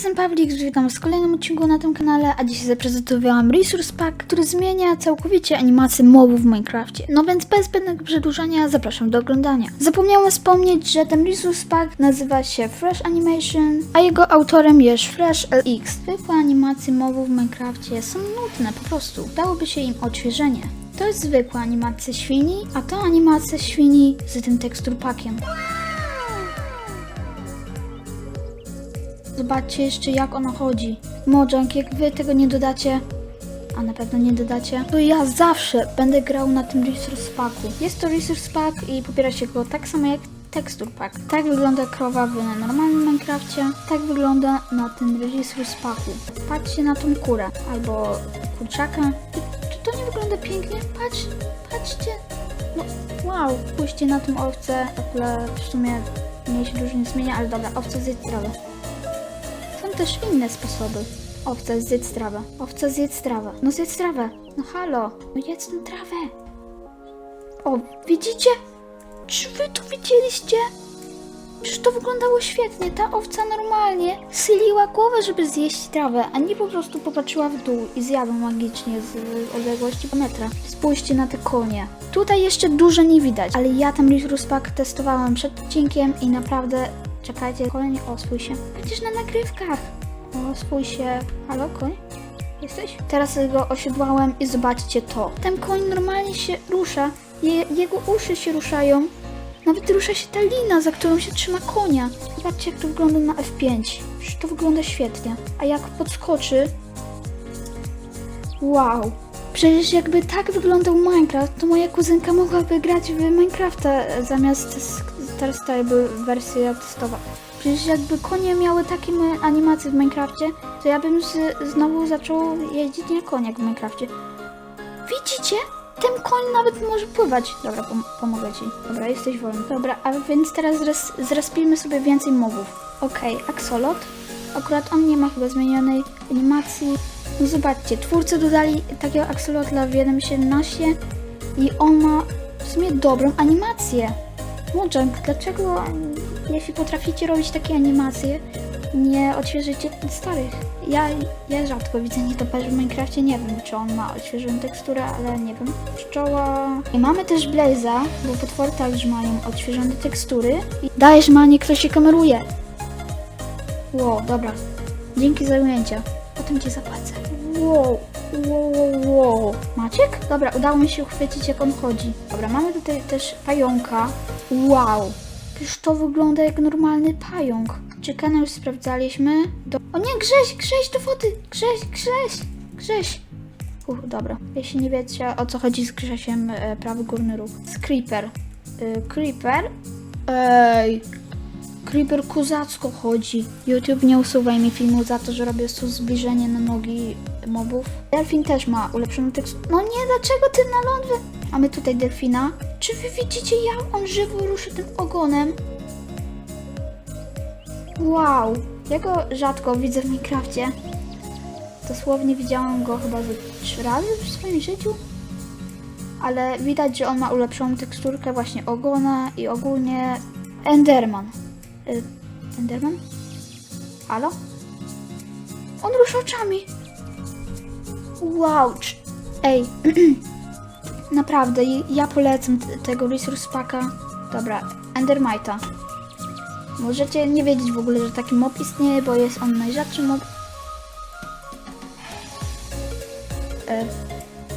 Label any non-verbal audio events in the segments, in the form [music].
jestem Pawlik, witam w kolejnym odcinku na tym kanale, a dzisiaj zaprezentowałam Resource Pack, który zmienia całkowicie animację mobów w Minecrafcie. No więc bez zbędnego przedłużania zapraszam do oglądania. Zapomniałam wspomnieć, że ten Resource Pack nazywa się Fresh Animation, a jego autorem jest Fresh LX. Zwykłe animacje mobów w Minecrafcie są nudne po prostu. Dałoby się im odświeżenie. To jest zwykła animacja świni, a to animacja świni z tym tekstur Zobaczcie jeszcze jak ona chodzi. Mojang, jak wy tego nie dodacie, a na pewno nie dodacie, to ja zawsze będę grał na tym Resource Packu. Jest to Resource Pack i pobiera się go tak samo jak Texture Pack. Tak wygląda krowa w normalnym Minecrafcie, tak wygląda na tym Resource Packu. Patrzcie na tą kurę, albo kurczaka. Czy to nie wygląda pięknie? Patrz, patrzcie. No, wow, spójrzcie na owcę. W ogóle w sumie mnie się dużo nie zmienia, ale dobra, owca zjedz trawę. Też inne sposoby. Owca zjedz trawę. Owca zjedz trawę. No zjedz trawę. No halo. No jedz tę trawę. O, widzicie? Czy wy to widzieliście? Przecież to wyglądało świetnie. Ta owca normalnie syliła głowę, żeby zjeść trawę, a nie po prostu popatrzyła w dół i zjadła magicznie z odległości metra. Spójrzcie na te konie. Tutaj jeszcze dużo nie widać, ale ja tam Pack testowałam przed odcinkiem i naprawdę Czekajcie, koń, oswój się. Będziesz na nagrywkach. Oswój się. Halo, koń? Jesteś? Teraz go osiodłałem i zobaczcie to. Ten koń normalnie się rusza. Je, jego uszy się ruszają. Nawet rusza się ta lina, za którą się trzyma konia. Zobaczcie, jak to wygląda na F5. Przecież to wygląda świetnie. A jak podskoczy... Wow. Przecież jakby tak wyglądał Minecraft, to moja kuzynka mogłaby grać w Minecrafta e, zamiast tutaj były wersje testowa. Przecież jakby konie miały takie ma- animacje w Minecrafcie, to ja bym z, znowu zaczął jeździć na koniach w Minecrafcie. Widzicie? Ten koń nawet może pływać. Dobra, pom- pomogę ci. Dobra, jesteś wolny. Dobra, a więc teraz zres- zrespijmy sobie więcej mobów. Okej, Axolot. Akurat on nie ma chyba zmienionej animacji. No zobaczcie, twórcy dodali takiego Axolotla w 1.17 i on ma w sumie dobrą animację. Mojang, dlaczego mm, jeśli potraficie robić takie animacje, nie odświeżycie starych? Ja, ja rzadko widzę nietoperz w Minecrafcie, nie wiem czy on ma odświeżoną teksturę, ale nie wiem. Pszczoła... I mamy też Blaze'a, bo potwory także mają odświeżone tekstury. I dajesz Manie, kto się kameruje. Wow, dobra. Dzięki za ujęcia. Potem ci zapłacę. Wow, wow, wow, wow. Maciek? Dobra, udało mi się uchwycić jak on chodzi. Dobra, mamy tutaj też pająka. Wow. Przecież to wygląda jak normalny pająk. Czy już sprawdzaliśmy? Do... O nie, Grześ, Grześ do wody! Grześ, Grześ, Grześ. Uch, dobra. Jeśli nie wiecie o co chodzi z Grzesiem, e, prawy górny róg. Z Creeper. E, creeper? Ej, Creeper kozacko chodzi. YouTube nie usuwaj mi filmu za to, że robię tu zbliżenie na nogi mobów. Delfin też ma ulepszoną teksturę. No nie, dlaczego ty na ląd. Mamy tutaj delfina. Czy wy widzicie jak on żywo ruszy tym ogonem? Wow, ja go rzadko widzę w Minecrafcie. Dosłownie widziałam go chyba ze trzy razy w swoim życiu. Ale widać, że on ma ulepszoną teksturkę właśnie ogona i ogólnie Enderman. Y, Enderman? Halo? On rusza oczami. Wow. Ej. [clears throat] Naprawdę, ja polecam tego Resource Packa. Dobra, Endermite'a. Możecie nie wiedzieć w ogóle, że taki mob istnieje, bo jest on najrzadszy mob. E,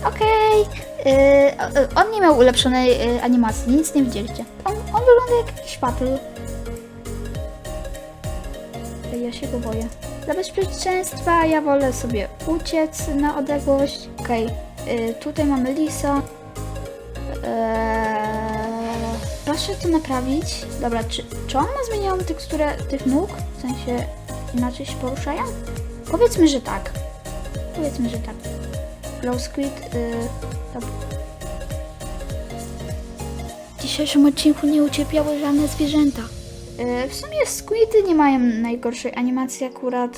Okej. E, o- o- on nie miał ulepszonej e, animacji, nic nie widzieliście. On, on wygląda jak jakiś patyl. Ja się go boję. Dla bezpieczeństwa ja wolę sobie uciec na odległość. Okej, y, tutaj mamy lisa. Eee, proszę to naprawić. Dobra, czy, czy on ma zmienioną teksturę tych nóg? W sensie inaczej się poruszają? Powiedzmy, że tak. Powiedzmy, że tak. Glow Squid. Y, dobra. W dzisiejszym odcinku nie ucierpiały żadne zwierzęta. E, W sumie squidy nie mają najgorszej animacji akurat.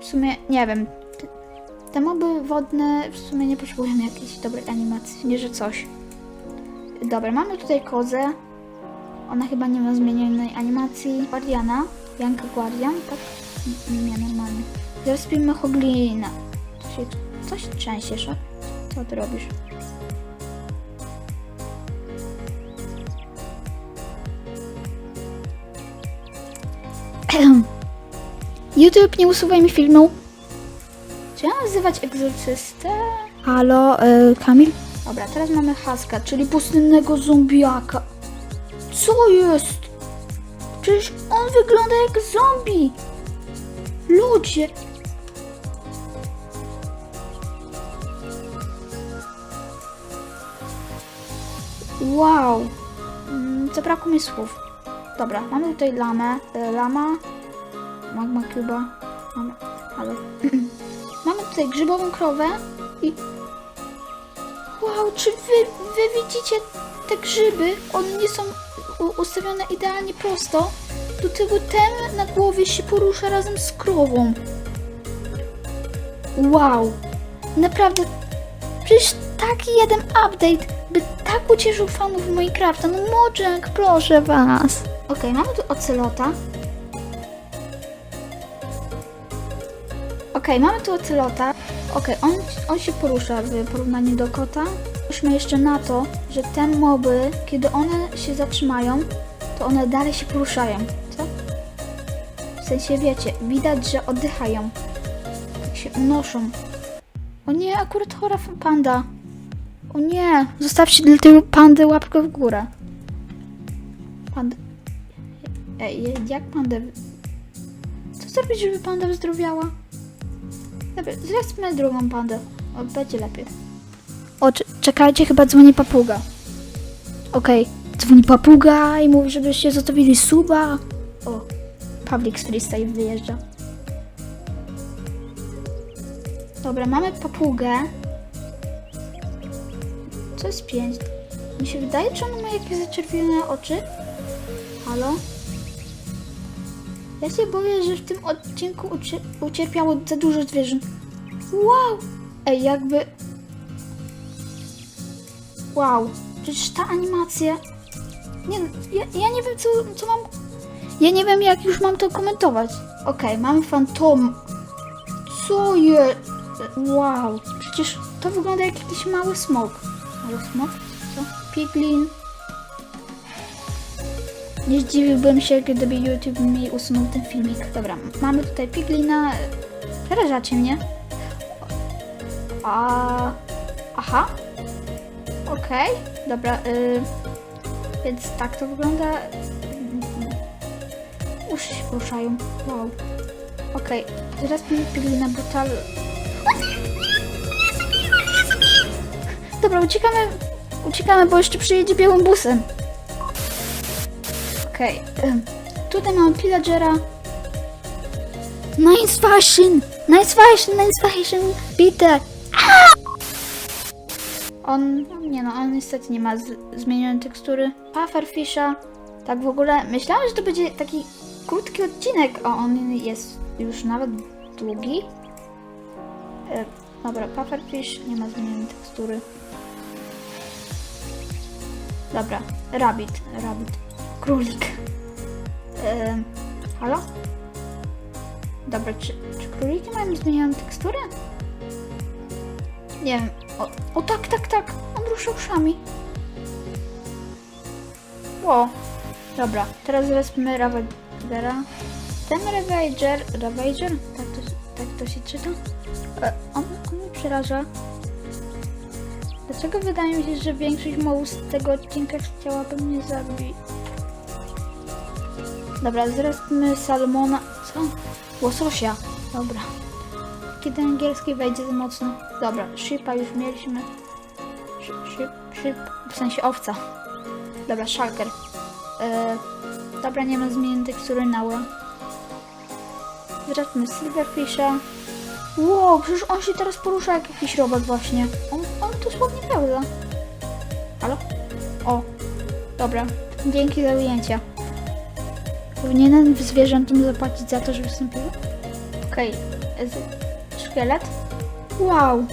W sumie nie wiem. Te moby wodne w sumie nie potrzebują jakiejś dobrej animacji, nie że coś. Dobra, mamy tutaj kozę. Ona chyba nie ma zmienionej animacji. Guardiana. Janka Guardian, tak? M- Zrespimy Hoglina. To się, coś trzęsiesz, a? Co ty robisz? [clears throat] YouTube, nie usuwaj mi filmu. Czy ja nazywać egzorcystę? Halo, y, Kamil? Dobra, teraz mamy Haska, czyli pustynnego zombiaka. Co jest? Przecież on wygląda jak zombie. Ludzie. Wow. Mm, Zabrakło mi słów. Dobra, mamy tutaj lamę. e, Lama. Magma Cuba. Mamy. Halo. [laughs] mamy tutaj grzybową krowę i... Wow, czy wy, wy widzicie te grzyby? One nie są ustawione idealnie prosto. Do tego ten na głowie się porusza razem z krową. Wow. Naprawdę. Przecież taki jeden update by tak ucieszył fanów Minecrafta. No Moczek, proszę was. Okej, mamy tu ocelota. Okej, mamy tu ocelota. Okej, on, on się porusza w porównaniu do kota. Spójrzmy jeszcze na to, że te moby, kiedy one się zatrzymają, to one dalej się poruszają. Co? W sensie wiecie, widać, że oddychają. Tak się unoszą. O nie, akurat chora panda. O nie, zostawcie dla tej pandy łapkę w górę. Panda... Ej, jak pandę... Co zrobić, żeby panda wyzdrowiała? Dobra, zresztą drugą pandę. O, będzie lepiej. O, cze- czekajcie, chyba dzwoni papuga. Okej, dzwoni papuga i mówi, żebyście zostawili suba. O, Public Freestyle wyjeżdża. Dobra, mamy papugę. Co jest pięć? Mi się wydaje, czy on ma jakieś zaczerwione oczy? Halo? Ja się boję, że w tym odcinku ucie- ucierpiało za dużo zwierząt. Wow! Ej, jakby... Wow, przecież ta animacja... Nie, ja, ja nie wiem, co, co mam... Ja nie wiem, jak już mam to komentować. Okej, mamy fantom. Co jest? Wow, przecież to wygląda jak jakiś mały smok. Mały smok? Co? Piglin. Nie zdziwiłbym się, gdyby YouTube mi usunął ten filmik. Dobra, mamy tutaj Piglina. Przerażacie mnie. A... Aha. Okej, dobra. Y... Więc tak to wygląda. Uszy się poruszają. Wow. Okej, teraz mi Piglina brutal. Dobra, uciekamy. Uciekamy, bo jeszcze przyjedzie białym busem. Okej. ym, [clears throat] Tutaj mamy pillagera. Nice fashion! Nice fashion, nice fashion! Peter! On, nie no, on niestety nie ma zmienionej tekstury. Pufferfisha. Tak w ogóle, myślałam, że to będzie taki krótki odcinek, a on jest już nawet długi. E, dobra, Pufferfish nie ma zmienionej tekstury. Dobra, rabbit, rabbit, królik. E, halo? Dobra, czy, czy króliki mają zmienioną teksturę? Nie wiem. O, o tak, tak, tak. On rusza uszami. Ło. Dobra, teraz wezmę Ravagera. Ten Ravager, Ravager? Tak to, tak to się czyta? E, on, on mnie przeraża. Dlaczego wydaje mi się, że większość mołów z tego odcinka chciałaby mnie zabić? Dobra, zresztą salmona. Co? Łososia. Dobra. Kiedy angielski wejdzie za mocno. Dobra, szypa już mieliśmy. Szyp, szyp, szyp. W sensie owca. Dobra, shulker. E, dobra, nie ma zmienień tekstury nała. Zobaczmy silverfisha. Wow, przecież on się teraz porusza jak jakiś robot właśnie. On, on dosłownie pełza. Halo? O, dobra. Dzięki za ujęcia. Powinienem zwierzętom zapłacić za to, że wystąpiły? Okej. z- Szkielet? Wow!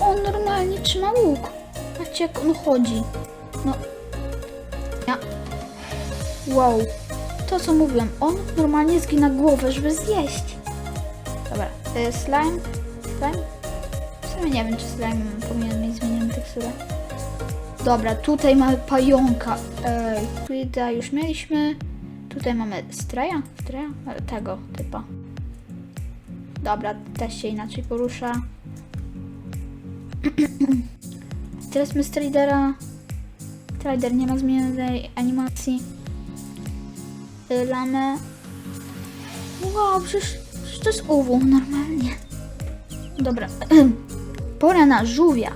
On normalnie trzyma łuk. Patrzcie jak on chodzi. No. Ja. Wow. To co mówiłem, on normalnie zgina głowę, żeby zjeść. Dobra, y, slime. Slime? W sumie nie wiem, czy slime powinien mieć zmienioną teksturę. Dobra, tutaj mamy pająka. Ej, już mieliśmy. Tutaj mamy Streja? Streja? E, Tego typa. Dobra, też się inaczej porusza. [clears throat] Teraz my Stridera. Strider nie ma zmienionej animacji. Y, Lamę. Wow, przecież, to jest uwu, normalnie. Dobra. [clears throat] Pora na żółwia.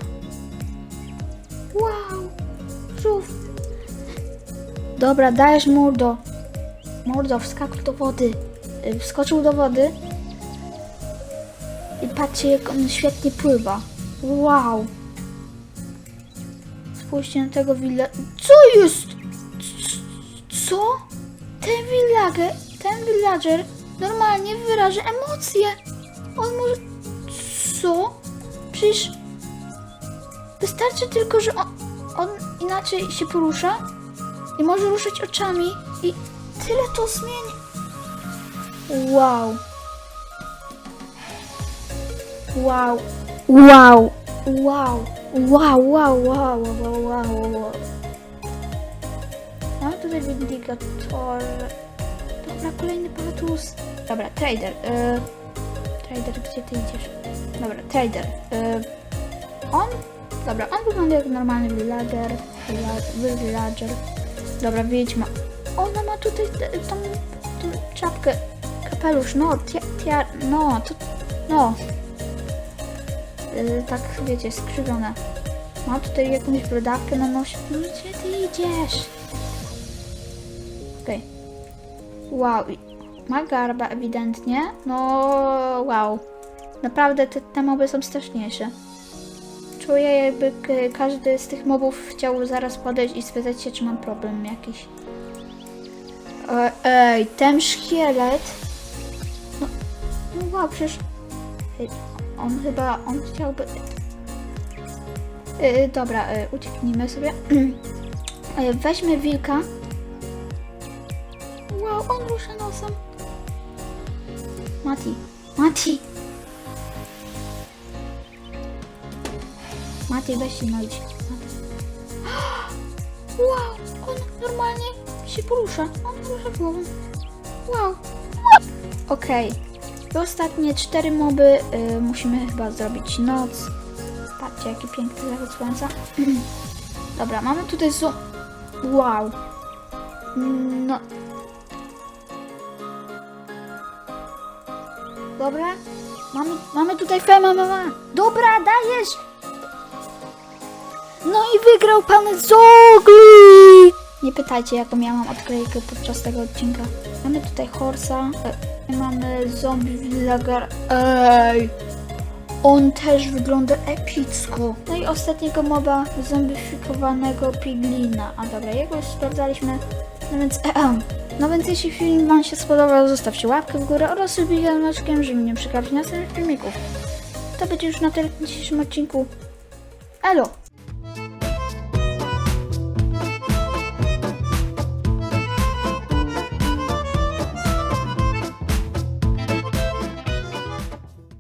Wow, żółw. Dobra, dajesz mordo. Mordo, wskakuj do wody. Y, Wskoczył do wody. I patrzcie, jak on świetnie pływa. Wow. Spójrzcie na tego willa... Co jest? Co? Ten villager, ten villager normalnie wyraża emocje. On może... Co? Przecież... Wystarczy tylko, że on, on inaczej się porusza i może ruszać oczami i tyle to zmieni. Wow. Wow. Wow. Wow. Wow, wow, wow, wow, wow, wow. Mam tutaj Vindicator. Dobra, kolejny Palatus. Dobra, Trader. Y... Trader, gdzie ty idziesz? Dobra, Trader. Y... On? Dobra, on wygląda jak normalny villager. villa- Villager. Dobra, wiedźma. Ona ma tutaj t- tą, tą czapkę. Kapelusz, no, tia, tia, no, to, no. Y, tak, wiecie, skrzywione. Ma tutaj jakąś brodawkę na nosie. No gdzie ty idziesz? Okej. Wow. i- Ma garba ewidentnie. No, wow. Naprawdę te, te moby są straszniejsze. Czuję jakby każdy z tych mobów chciał zaraz podejść i spytać się, czy mam problem jakiś. E, ej, ten szkielet. No, no wow, przecież... On chyba, on chciałby... Yy, dobra, yy, ucieknijmy sobie. [clears throat] Weźmy wilka. Wow, on rusza nosem. Mati, Mati! Mati, weź się nojdź. [gasps] Wow, on normalnie się porusza. On porusza głową. Wow. Okej. I ostatnie cztery moby y, musimy chyba zrobić noc. Patrzcie, jaki piękny zachód słońca. [clears throat] Dobra, mamy tutaj zo... Wow. No. Dobra. Mamy, mamy tutaj Fema mama. Dobra, dajesz. No i wygrał pan Zogli! Nie pytajcie, jaką ja mam odklejkę podczas tego odcinka. Mamy tutaj Horsa. E, mamy zombie villager. Ej! On też wygląda epicko. No i ostatniego moba zombifikowanego piglina. A dobra, jego już sprawdzaliśmy. No więc, ehem. No więc jeśli film Wam się spodobał, zostawcie łapkę w górę oraz subijcie znaczkiem, żeby nie przegapić następnych filmików. To będzie już na tyle w dzisiejszym odcinku. Elo!